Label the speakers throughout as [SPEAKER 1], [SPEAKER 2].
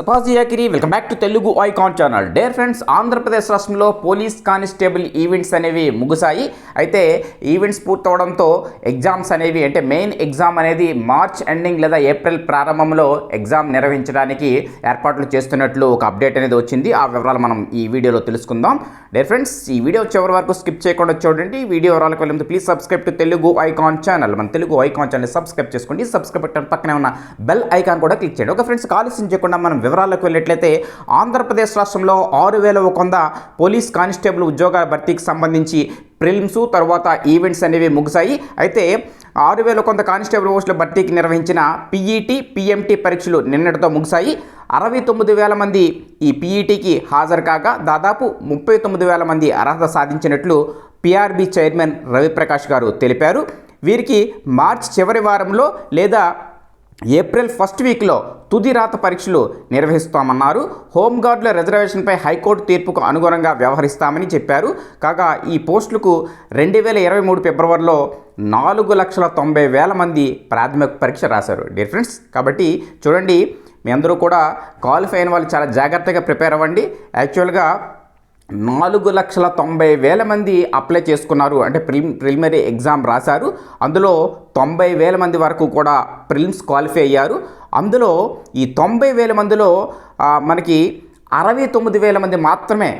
[SPEAKER 1] తపాజియాకిరి welcome back to Telugu icon channel. Dear friends Andhra Pradesh రాష్ట్రంలో police constable events అనేవి ముగిశాయి అయితే events పూర్తవడంతో exams అనేవి అంటే మెయిన్ ఎగ్జామ్ అనేది మార్చ్ ఎండింగ్ లేదా ఏప్రిల్ ప్రారంభంలో ఎగ్జామ్ నిర్వహించడానికి ఏర్పాట్లు చేస్తున్నట్లు ఒక అప్డేట్ అనేది వచ్చింది. ఆ వివరాలు మనం ఈ వీడియోలో తెలుసుకుందాం. డేర్ ఫ్రెండ్స్ ఈ వీడియో చివరి వరకు స్కిప్ చేయకుండా చూడండి. వీడియో వివరాలకు వెళ్ళి please subscribe to Telugu icon channel. మన తెలుగు ఐకాన్ ఛానల్ సబ్స్క్రైబ్ చేసుకోండి. సబ్స్క్రైబ్ పక్కనే ఉన్న బెల్ ఐకాన్ కూడా క్లిక్ చేయండి. ఒక ఫ్రెండ్స్ ఆలస్యం చేయకుండా మనం వివరాలకు వెళ్ళినట్లయితే ఆంధ్రప్రదేశ్ రాష్ట్రంలో ఆరు వేల ఒక వంద పోలీస్ కానిస్టేబుల్ ఉద్యోగాల భర్తీకి సంబంధించి ప్రిలిమ్స్ తర్వాత ఈవెంట్స్ అనేవి ముగిశాయి. అయితే ఆరు వేల కొంత కానిస్టేబుల్ పోస్టుల భర్తీకి నిర్వహించిన పీఈటీ పీఎంటీ పరీక్షలు నిన్నటితో ముగిశాయి. అరవై తొమ్మిది వేల మంది ఈ పీఈటీకి హాజరు కాగా దాదాపు ముప్పై తొమ్మిది వేల మంది అర్హత సాధించినట్లు పిఆర్బి చైర్మన్ రవిప్రకాష్ గారు తెలిపారు. వీరికి మార్చ్ చివరి వారంలో లేదా ఏప్రిల్ ఫస్ట్ వీక్లో తుది రాత పరీక్షలు నిర్వహిస్తామన్నారు. హోంగార్డుల రిజర్వేషన్పై హైకోర్టు తీర్పుకు అనుగుణంగా వ్యవహరిస్తామని చెప్పారు. కాగా ఈ పోస్టులకు రెండు వేల ఇరవై మూడు ఫిబ్రవరిలో నాలుగు లక్షల తొంభై వేల మంది ప్రాథమిక పరీక్ష రాశారు. డియర్ ఫ్రెండ్స్ కాబట్టి చూడండి మీ అందరూ కూడా క్వాలిఫై అయిన వాళ్ళు చాలా జాగ్రత్తగా ప్రిపేర్ అవ్వండి. యాక్చువల్గా నాలుగు లక్షల తొంభై వేల మంది అప్లై చేసుకున్నారు. అంటే ప్రిలిమ్ ప్రిలిమినరీ ఎగ్జామ్ రాశారు. అందులో తొంభై వేల మంది వరకు కూడా ప్రిలిమ్స్ క్వాలిఫై అయ్యారు. అందులో ఈ తొంభై వేల మందిలో మనకి అరవై తొమ్మిది వేల మంది మాత్రమే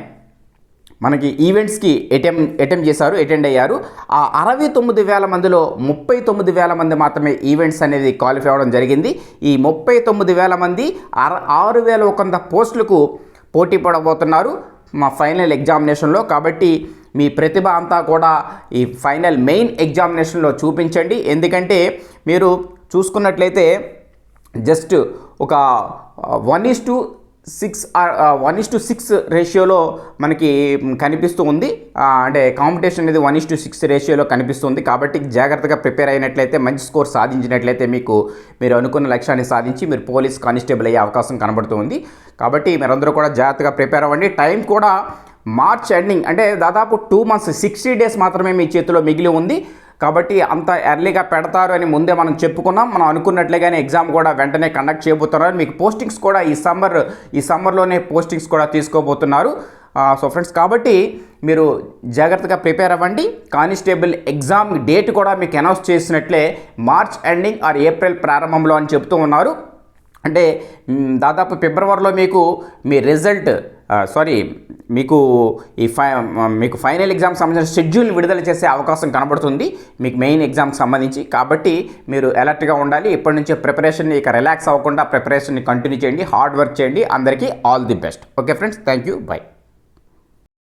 [SPEAKER 1] మనకి ఈవెంట్స్కి అటెంప్ అటెంప్ట్ చేశారు అటెండ్ అయ్యారు. ఆ అరవై తొమ్మిది వేల మందిలో ముప్పై తొమ్మిది వేల మంది మాత్రమే ఈవెంట్స్ అనేది క్వాలిఫై అవ్వడం జరిగింది. ఈ ముప్పై తొమ్మిది వేల మంది అర ఆరు వేల ఒక వంద పోస్టులకు పోటీ పడబోతున్నారు. మా ఫైనల్ ఎగ్జామినేషన్లో కాబట్టి మీ ప్రతిభ అంతా కూడా ఈ ఫైనల్ మెయిన్ ఎగ్జామినేషన్లో చూపించండి. ఎందుకంటే మీరు చూసుకున్నట్లయితే జస్ట్ ఒక one is to six one is to six రేషియోలో మనకి కనిపిస్తూ ఉంది. అంటే కాంపిటీషన్ అనేది వన్ ఇస్ టు సిక్స్ రేషియోలో కనిపిస్తుంది కాబట్టి జాగ్రత్తగా ప్రిపేర్ అయినట్లయితే మంచి స్కోర్ సాధించినట్లయితే మీకు మీరు అనుకున్న లక్ష్యాన్ని సాధించి మీరు పోలీస్ కానిస్టేబుల్ అయ్యే అవకాశం కనబడుతుంది కాబట్టి మీరందరూ కూడా జాగ్రత్తగా ప్రిపేర్ అవ్వండి. టైం కూడా మార్చ్ ఎండింగ్ అంటే దాదాపు టూ మంత్స్ సిక్స్టీ డేస్ మాత్రమే మీ చేతిలో మిగిలి ఉంది. కాబట్టి అంత ఎర్లీగా పెడతారు అని ముందే మనం చెప్పుకున్నాం. మనం అనుకున్నట్లుగానే ఎగ్జామ్ కూడా వెంటనే కండక్ట్ చేయబోతున్నారు. మీకు పోస్టింగ్స్ కూడా ఈ సమ్మర్ ఈ సమ్మర్లోనే పోస్టింగ్స్ కూడా తీసుకోబోతున్నారు. సో ఫ్రెండ్స్ కాబట్టి మీరు జాగ్రత్తగా ప్రిపేర్ అవ్వండి. కానిస్టేబుల్ ఎగ్జామ్ డేట్ కూడా మీకు అనౌన్స్ చేసినట్లే మార్చ్ ఎండింగ్ ఆర్ ఏప్రిల్ ప్రారంభంలో అని చెప్తూ ఉన్నారు. అంటే దాదాపు ఫిబ్రవరిలో మీకు మీ రిజల్ట్ సారీ మీకు ఈ ఫై మీకు ఫైనల్ ఎగ్జామ్ సంబంధించిన షెడ్యూల్ విడుదల చేసే అవకాశం కనబడుతుంది. మీకు మెయిన్ ఎగ్జామ్కి సంబంధించి. కాబట్టి మీరు అలర్ట్గా ఉండాలి. ఇప్పటి నుంచే ప్రిపరేషన్ ఇక రిలాక్స్ అవ్వకుండా ప్రిపరేషన్ని కంటిన్యూ చేయండి. హార్డ్ వర్క్ చేయండి. అందరికీ all the best okay friends thank you bye